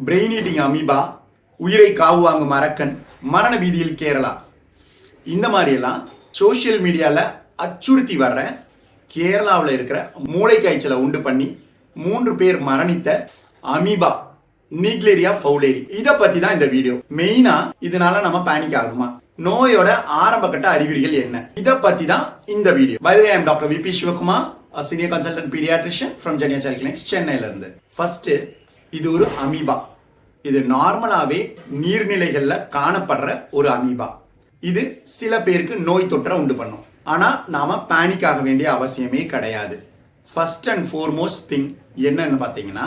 Brain eating amoeba உயிரை காவு வாங்கும் அரக்கன் மரண வீதியில் கேரளா. இந்த மாதிரியெல்லாம் சோஷியல் மீடியாவில் அச்சுறுத்தி வர்ற கேரளாவில் இருக்கிற மூளை காய்ச்சலை உண்டு பண்ணி மூன்று பேர் மரணித்த அமீபா நீக்லேரியா ஃபவுலேரி இதை பற்றி தான் இந்த வீடியோ மெயினாக இதனால நம்ம பேனிக் ஆகுமா? நோயோட ஆரம்ப கட்ட அறிகுறிகள் என்ன? இதை பற்றி தான் இந்த video by way I'm doctor VP Sivakumar senior consultant paediatrician from Zenia child clinics சென்னையிலேருந்து ஃபர்ஸ்ட் இது ஒரு அமீபா இது நார்மலாகவே நீர்நிலைகளில் காணப்படுற ஒரு அமீபா. இது சில பேருக்கு நோய் தொற்றை உண்டு பண்ணும். ஆனால் நாம் பேனிக் ஆக வேண்டிய அவசியமே கிடையாது. ஃபர்ஸ்ட் அண்ட் ஃபோர்மோஸ்ட் திங் என்னன்னு பார்த்தீங்கன்னா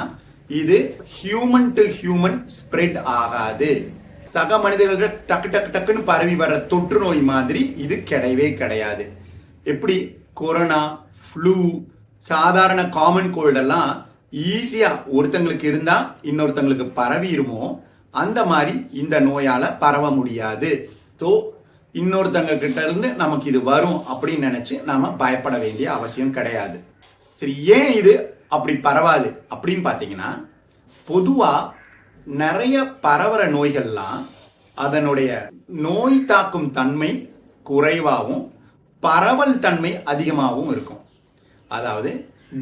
இது ஹியூமன் டு ஹியூமன் ஸ்ப்ரெட் ஆகாது. சக மனிதர்கள டக்கு டக்கு டக்குன்னு பரவி வர்ற தொற்று நோய் மாதிரி இது கிடையவே கிடையாது. எப்படி? கொரோனா ஃப்ளூ சாதாரண காமன் கோல்டெல்லாம் ஈஸியாக ஒருத்தங்களுக்கு இருந்தால் இன்னொருத்தங்களுக்கு பரவிடுமோ அந்த மாதிரி இந்த நோயால் பரவ முடியாது. ஸோ இன்னொருத்தங்க கிட்ட இருந்து நமக்கு இது வரும் அப்படின்னு நினச்சி நாம் பயப்பட வேண்டிய அவசியம் கிடையாது. சரி ஏன் இது அப்படி பரவாது அப்படின்னு பார்த்தீங்கன்னா பொதுவாக நிறைய பரவற நோய்கள்லாம் அதனுடைய நோய் தாக்கும் தன்மை குறைவாகவும் பரவல் தன்மை அதிகமாகவும் இருக்கும். அதாவது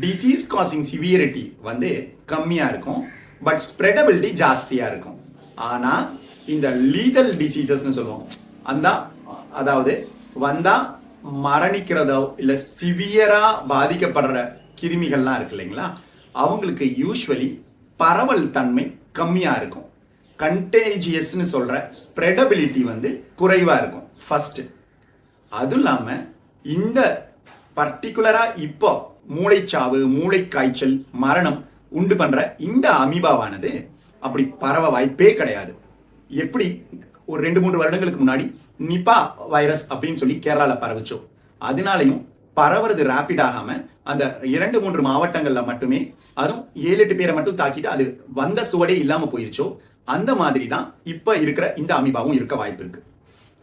டிசீஸ் காசிங் சிவியரிட்டி வந்து கம்மியாக இருக்கும் பட் ஸ்ப்ரெடபிலிட்டி ஜாஸ்தியாக இருக்கும். ஆனால் இந்த லீதல் டிசீசஸ்னு சொல்லுவோம் அந்த அதாவது வந்தால் மரணிக்கிறதோ இல்லை சிவியராக பாதிக்கப்படுற கிருமிகள்லாம் இருக்கு இல்லைங்களா அவங்களுக்கு யூஸ்வலி பரவல் தன்மை கம்மியாக இருக்கும். கண்டேஜியஸ்னு சொல்கிற ஸ்ப்ரெடபிலிட்டி வந்து குறைவாக இருக்கும் ஃபஸ்ட்டு அதுவும் இல்லாமல் இந்த பர்டிகுலரா இப்போ மூளைச்சாவு மூளை காய்ச்சல் மரணம் உண்டு பண்ணுற இந்த அமீபாவானது அப்படி பரவ வாய்ப்பே கிடையாது. எப்படி? ஒரு ரெண்டு மூன்று வருடங்களுக்கு முன்னாடி நிபா வைரஸ் அப்படின்னு சொல்லி கேரளாவில் பரவிச்சோம் அதனாலையும் பரவுறது ரேப்பிட் ஆகாம அந்த இரண்டு மூன்று மாவட்டங்கள்ல மட்டுமே அதுவும் ஏழு எட்டு பேரை மட்டும் தாக்கிட்டு அது வந்த சுவடே இல்லாம போயிருச்சோ அந்த மாதிரி தான் இப்ப இருக்கிற இந்த அமீபாவும் இருக்க வாய்ப்பு இருக்கு.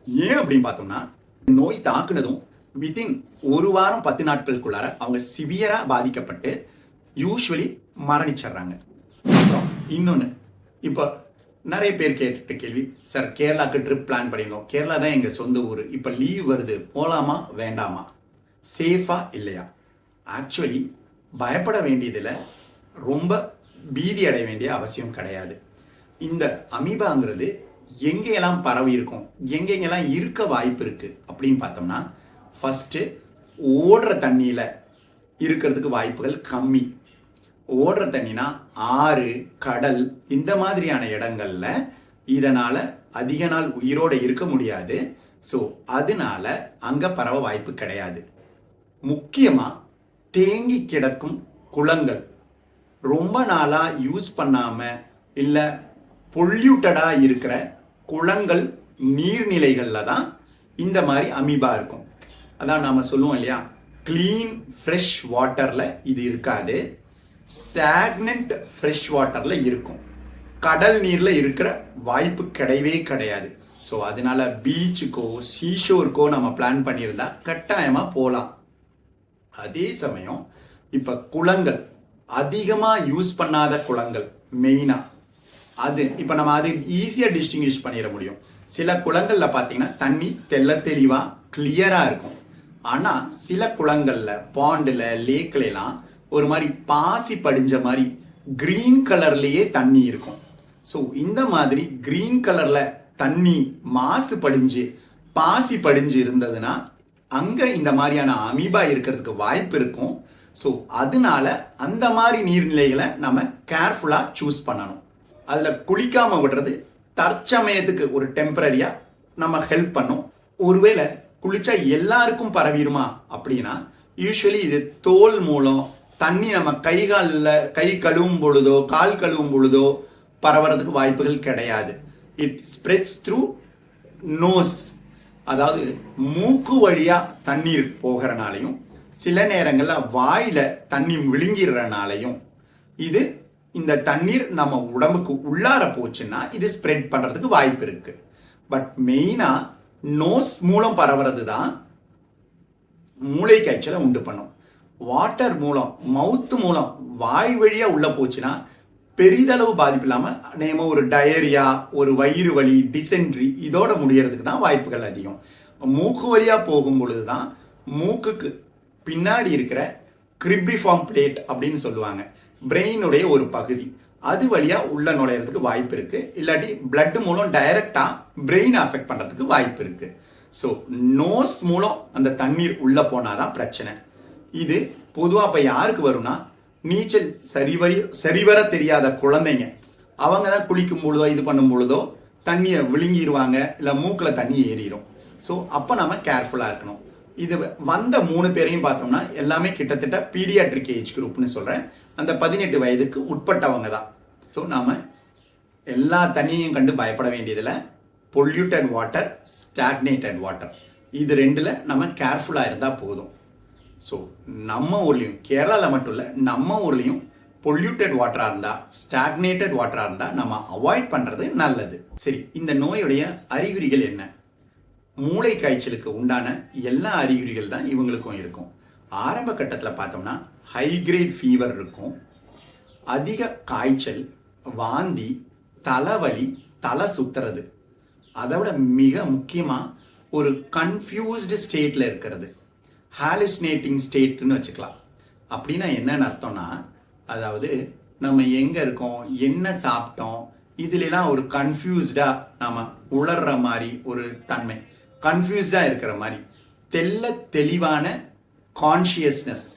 ஏன் அப்படின்னு பார்த்தோம்னா நோய் தாக்குனதும் வித்தின் ஒரு வாரம் பத்து நாட்களுக்குள்ளார அவங்க சிவியராக பாதிக்கப்பட்டு யூஸ்வலி மரணிச்சிடுறாங்க. இன்னொன்று இப்போ நிறைய பேர் கேட்டுட்ட கேள்வி சார் கேரளாக்கு ட்ரிப் பிளான் பண்ணியிருந்தோம் கேரளா தான் எங்கள் சொந்த ஊர். இப்போ லீவ் வருது. போகலாமா வேண்டாமா? சேஃபா இல்லையா? ஆக்சுவலி பயப்பட வேண்டியதில் ரொம்ப பீதி அடைய வேண்டிய அவசியம் கிடையாது. இந்த அமீபாங்கிறது எங்கெல்லாம் பரவி இருக்கும் எங்கெங்கெல்லாம் இருக்க வாய்ப்பு இருக்குது அப்படின்னு பார்த்தோம்னா ஃபஸ்ட்டு ஓடுற தண்ணியில் இருக்கிறதுக்கு வாய்ப்புகள் கம்மி. ஓடுற தண்ணினா ஆறு கடல் இந்த மாதிரியான இடங்கள்ல இதனால் அதிக நாள் உயிரோடு இருக்க முடியாது. ஸோ அதனால அங்கே பரவ வாய்ப்பு கிடையாது. முக்கியமாக தேங்கி கிடக்கும் குளங்கள். ரொம்ப நாளாக யூஸ் பண்ணாமல் இல்லை பொல்யூட்டடாக இருக்கிற குளங்கள் நீர்நிலைகளில் தான் இந்த மாதிரி அமீபா இருக்கும். அதான் நாம சொல்லுவோம் இல்லையா? க்ளீன் ஃப்ரெஷ் வாட்டர்ல இது இருக்காது. ஸ்டாக்னன்ட் ஃப்ரெஷ் வாட்டர்ல இருக்கும். கடல் நீர்ல இருக்கிற வாய்ப்பு கிடையவே கிடையாது. ஸோ அதனால பீச்சுக்கோ சீஷோருக்கோ நம்ம பிளான் பண்ணியிருந்தா கட்டாயமா போகலாம் அதே சமயம் இப்ப குளங்கள் அதிகமா யூஸ் பண்ணாத குளங்கள் மெயினா அது இப்ப நம்ம அது ஈஸியா டிஸ்டிங்விஷ் பண்ணிட முடியும். சில குளங்கள்ல பாத்தீங்கன்னா தண்ணி தெல்ல தெளிவா கிளியரா இருக்கும். ஆனால் சில குளங்களில் பாண்டில் லேக்ல எல்லாம் ஒரு மாதிரி பாசி படிஞ்ச மாதிரி கிரீன் கலர்லேயே தண்ணி இருக்கும். ஸோ இந்த மாதிரி க்ரீன் கலரில் தண்ணி மாசு படிஞ்சு பாசி படிஞ்சு இருந்ததுன்னா அங்கே இந்த மாதிரியான அமீபா இருக்கிறதுக்கு வாய்ப்பு இருக்கும். ஸோ அதனால அந்த மாதிரி நீர்நிலைகளை நம்ம கேர்ஃபுல்லாக சூஸ் பண்ணணும். அதில் குளிக்காமல் விடுறது தற்சமயத்துக்கு ஒரு டெம்பரரியாக நம்ம ஹெல்ப் பண்ணும். ஒருவேளை குளிச்சா எல்லாருக்கும் பரவிடுமா? அப்படின்னா யூஸ்வலி இது தோல் மூலம் தண்ணி நம்ம கை காலில் கை கழுவும் பொழுதோ கால் கழுவும் பொழுதோ பரவுறதுக்கு வாய்ப்புகள் கிடையாது. இட் ஸ்ப்ரெட்ஸ் த்ரூ நோஸ் அதாவது மூக்கு வழியாக தண்ணீர் போகிறனாலையும் சில நேரங்களில் வாயில் தண்ணி விழுங்கிடுறனாலையும் இது இந்த தண்ணீர் நம்ம உடம்புக்கு உள்ளார போச்சுன்னா இது ஸ்ப்ரெட் பண்ணுறதுக்கு வாய்ப்பு இருக்குது பட் மெயினாக நோஸ் மூலம் பரவுறது தான் மூளை காய்ச்சலை உண்டு பண்ணும். வாட்டர் மூலம் மவுத்து மூலம் வாய் வழியாக உள்ளே போச்சுன்னா பெரிதளவு பாதிப்பு இல்லாமல் நேம ஒரு டயரியா ஒரு வயிறு வலி டிசென்ட்ரி இதோட முடியறதுக்கு தான் வாய்ப்புகள் அதிகம். மூக்கு வழியாக போகும் பொழுது தான் மூக்குக்கு பின்னாடி இருக்கிற கிரிப்ரிஃபார்ம் பிளேட் அப்படின்னு சொல்லுவாங்க. பிரெயினுடைய ஒரு பகுதி. அது வழியாக உள்ள நுழையிறதுக்கு வாய்ப்பு இருக்கு. இல்லாட்டி பிளட் மூலம் டைரக்டா பிரெயின் அஃபெக்ட் பண்ணுறதுக்கு வாய்ப்பு இருக்கு. ஸோ நோஸ் மூலம் அந்த தண்ணீர் உள்ள போனாதான் பிரச்சனை. இது பொதுவாக இப்போ யாருக்கு வரும்னா நீச்சல் சரிவரி சரிவர தெரியாத குழந்தைங்க. அவங்க தான் குளிக்கும் பொழுதோ இது பண்ணும் பொழுதோ தண்ணியை விழுங்கிடுவாங்க இல்லை மூக்கில் தண்ணி ஏறிடும் ஸோ அப்போ நம்ம கேர்ஃபுல்லாக இருக்கணும். இது வந்த மூணு பேரையும் பார்த்தோம்னா எல்லாமே கிட்டத்தட்ட பீடியாட்ரிக் ஏஜ் குரூப்னு சொல்கிறேன் அந்த பதினெட்டு வயதுக்கு உட்பட்டவங்க தான். ஸோ நாம் எல்லா தண்ணியையும் கண்டு பயப்பட வேண்டியதில் பொல்யூட்டட் வாட்டர் ஸ்டாக்னேட்டட் வாட்டர் இது ரெண்டில் நம்ம கேர்ஃபுல்லாக இருந்தால் போதும். ஸோ நம்ம ஊர்லேயும் கேரளாவில் மட்டும் இல்லை நம்ம ஊர்லேயும் பொல்யூட்டட் வாட்டராக இருந்தால் ஸ்டாக்னேட்டட் வாட்டராக இருந்தால் நம்ம அவாய்ட் பண்ணுறது நல்லது. சரி இந்த நோயுடைய அறிகுறிகள் என்ன? மூளை காய்ச்சலுக்கு உண்டான எல்லா அறிகுறிகள் தான் இவங்களுக்கும் இருக்கும். ஆரம்ப கட்டத்தில் பார்த்தோம்னா ஹை கிரேட் ஃபீவர் இருக்கும். அதிக காய்ச்சல் வாந்தி தலைவலி தலை சுத்துறது. அதோட மிக முக்கியமாக ஒரு கன்ஃபியூஸ்டு ஸ்டேட்டில் இருக்கிறது. ஹாலுசினேட்டிங் ஸ்டேட்னு வச்சுக்கலாம். அப்படின்னா என்னன்னு அர்த்தம்னா அதாவது நம்ம எங்கே இருக்கோம் என்ன சாப்பிட்டோம் இதுலலாம் ஒரு கன்ஃபியூஸ்டாக நாம் உளர்ற மாதிரி ஒரு தன்மை. கன்ஃபியூஸ்டாக இருக்கிற மாதிரி. தெல்ல தெளிவான கான்ஷியஸ்னஸ்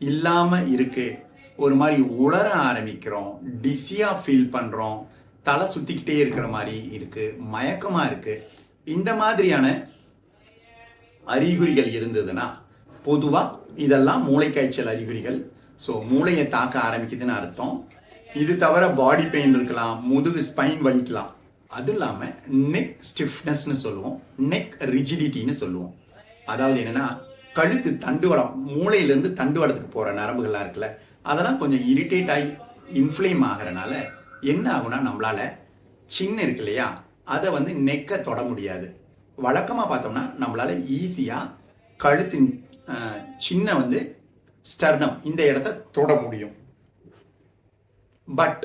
இல்லாமல் இருக்குது ஒரு மாதிரி உளர ஆரம்பிக்கிறோம். டிஸியாக ஃபீல் பண்ணுறோம் தலை சுற்றிக்கிட்டே இருக்கிற மாதிரி இருக்குது மயக்கமாக இருக்குது இந்த மாதிரியான அறிகுறிகள் இருந்ததுன்னா பொதுவாக இதெல்லாம் மூளைக்காய்ச்சல் அறிகுறிகள். ஸோ மூளையை தாக்க ஆரம்பிக்குதுன்னு அர்த்தம். இது தவிர பாடி பெயின் இருக்கலாம். முதுகு ஸ்பைன் வலிக்கலாம். அது இல்லாமல் நெக் ஸ்டிஃப்னஸ்னு சொல்லுவோம். நெக் ரிஜிடிட்டின்னு சொல்லுவோம். அதாவது என்னன்னா கழுத்து தண்டுவடம் மூளையிலேருந்து தண்டுவடத்துக்கு போகிற நரம்புகள்லாம் இருக்குல்ல அதெல்லாம் கொஞ்சம் இரிட்டேட் ஆகி இன்ஃப்ளேம் ஆகிறனால என்ன ஆகுனா நம்மளால சின்ன இருக்கு இல்லையா அதை வந்து நெக்கை தொட முடியாது. வழக்கமாக பார்த்தோம்னா நம்மளால் ஈஸியாக கழுத்தின் சின்ன வந்து ஸ்டர்னம் இந்த இடத்த தொட முடியும். பட்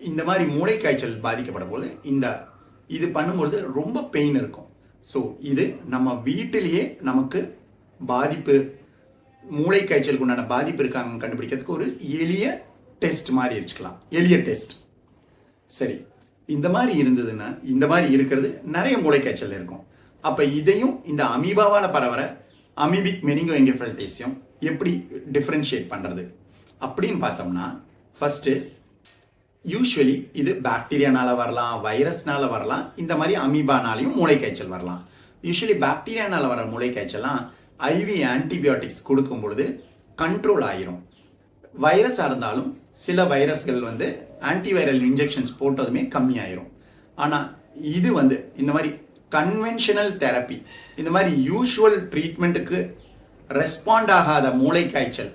இந்த மாதிரி மூளை காய்ச்சல் பாதிக்கப்படும் போது இந்த இது பண்ணும்பொழுது ரொம்ப பெயின் இருக்கும். ஸோ இது நம்ம வீட்டிலேயே நமக்கு பாதிப்பு மூளை காய்ச்சலுக்கு உண்டான பாதிப்பு இருக்காங்க கண்டுபிடிக்கிறதுக்கு ஒரு எளிய டெஸ்ட் மாதிரி வச்சுக்கலாம் எளிய டெஸ்ட் சரி இந்த மாதிரி இருந்ததுன்னா இந்த மாதிரி இருக்கிறது நிறைய மூளை காய்ச்சல் இருக்கும். அப்போ இதையும் இந்த அமீபாவால் பரவற அமீபிக் மெனிங்கோ என்கெஃபல்டேசியம் எப்படி டிஃப்ரென்ஷியேட் பண்ணுறது அப்படின்னு பார்த்தோம்னா ஃபஸ்ட்டு யூஸ்வலி இது பாக்டீரியானால வரலாம் வைரஸ்னால வரலாம் இந்த மாதிரி அமீபானாலையும் மூளை காய்ச்சல் வரலாம். யூஸ்வலி பாக்டீரியானால வர மூளை காய்ச்சல்லாம் ஐவி ஆன்டிபயோட்டிக்ஸ் கொடுக்கும் பொழுது கண்ட்ரோல் ஆயிரும். வைரஸாக இருந்தாலும் சில வைரஸ்கள் வந்து ஆன்டிவைரல் இன்ஜெக்ஷன்ஸ் போட்டதுமே கம்மியாயிரும். ஆனால் இது வந்து இந்த மாதிரி கன்வென்ஷனல் தெரப்பி இந்த மாதிரி யூஷுவல் ட்ரீட்மெண்ட்டுக்கு ரெஸ்பாண்ட் ஆகாத மூளை காய்ச்சல்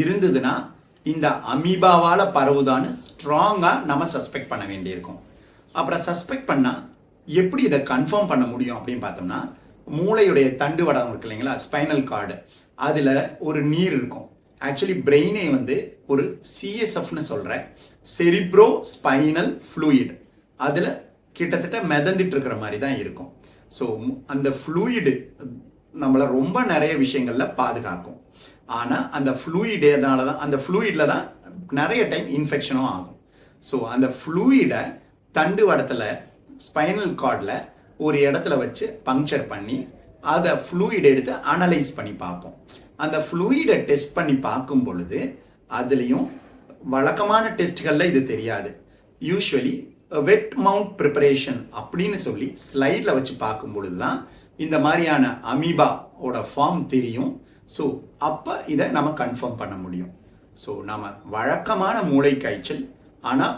இருந்ததுன்னா இந்த அமீபாவால் பரவுதான்னு ஸ்ட்ராங்காக நம்ம சஸ்பெக்ட் பண்ண வேண்டியிருக்கும். அப்புறம் சஸ்பெக்ட் பண்ணால் எப்படி இதை கன்ஃபார்ம் பண்ண முடியும் அப்படின்னு பார்த்தோம்னா மூளையுடைய தண்டு வடம் இருக்கு இல்லைங்களா ஸ்பைனல் கார்டு அதில் ஒரு நீர் இருக்கும். ஆக்சுவலி பிரெயினே வந்து ஒரு சிஎஸ்எஃப்னு சொல்கிற செரிப்ரோ ஸ்பைனல் ஃப்ளூயிட் அதில் கிட்டத்தட்ட மிதந்துட்டு இருக்கிற மாதிரி தான் இருக்கும். ஸோ அந்த ஃப்ளூயிடு நம்மளை ரொம்ப நிறைய விஷயங்களில் பாதுகாக்கும். ஆனால் அந்த ஃப்ளூயிடனால தான் அந்த ஃப்ளூயிடில் தான் நிறைய டைம் இன்ஃபெக்ஷனும் ஆகும். ஸோ அந்த ஃப்ளூயிடை தண்டு வடத்தில் ஸ்பைனல் கார்டில் ஒரு இடத்துல வச்சு பங்க்சர் பண்ணி அதை ஃப்ளூயிட் எடுத்து அனலைஸ் பண்ணி பார்ப்போம். அந்த ஃப்ளூயிடை டெஸ்ட் பண்ணி பார்க்கும் பொழுது அதுலேயும் வழக்கமான டெஸ்ட்களில் இது தெரியாது. யூஸ்வலி வெட் மவுண்ட் ப்ரிப்பரேஷன் அப்படின்னு சொல்லி ஸ்லைடில் வச்சு பார்க்கும் பொழுது தான் இந்த மாதிரியான அமீபாவோட ஃபார்ம் தெரியும். ஸோ அப்போ இதை நம்ம கன்ஃபார்ம் பண்ண முடியும். ஸோ நம்ம வழக்கமான மூளை காய்ச்சல் ஆனால்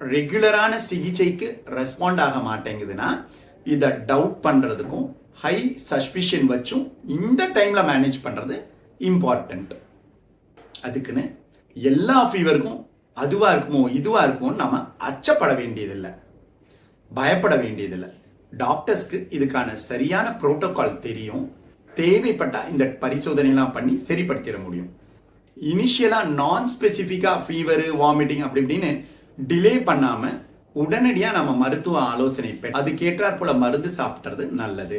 ரெகுலரான சிகிச்சைக்கு ரெஸ்பாண்ட் ஆக மாட்டேங்குதுன்னா இதை டவுட் பண்ணுறதுக்கும் ஹை சஸ்பிஷன் வச்சும் இந்த டைமில் மேனேஜ் பண்ணுறது இம்பார்ட்டண்ட் அதுக்குன்னு எல்லா ஃபீவருக்கும் அதுவாக இருக்குமோ இதுவாக இருக்குமோன்னு நம்ம அச்சப்பட வேண்டியதில்லை. பயப்பட வேண்டியதில்லை. டாக்டர்ஸ்க்கு இதுக்கான சரியான ப்ரோட்டோகால் தெரியும். தேவைப்பட்டால் இந்த பரிசோதனைலாம் பண்ணி சரிப்படுத்திட முடியும். இனிஷியலாக நான் ஸ்பெசிஃபிக்காக ஃபீவரு வாமிட்டிங் அப்படி இப்படின்னு டிலே பண்ணாமல் உடனடியாக நம்ம மருத்துவ ஆலோசனை பெற்று அதுக்கேற்றாற் போல மருந்து சாப்பிட்றது நல்லது.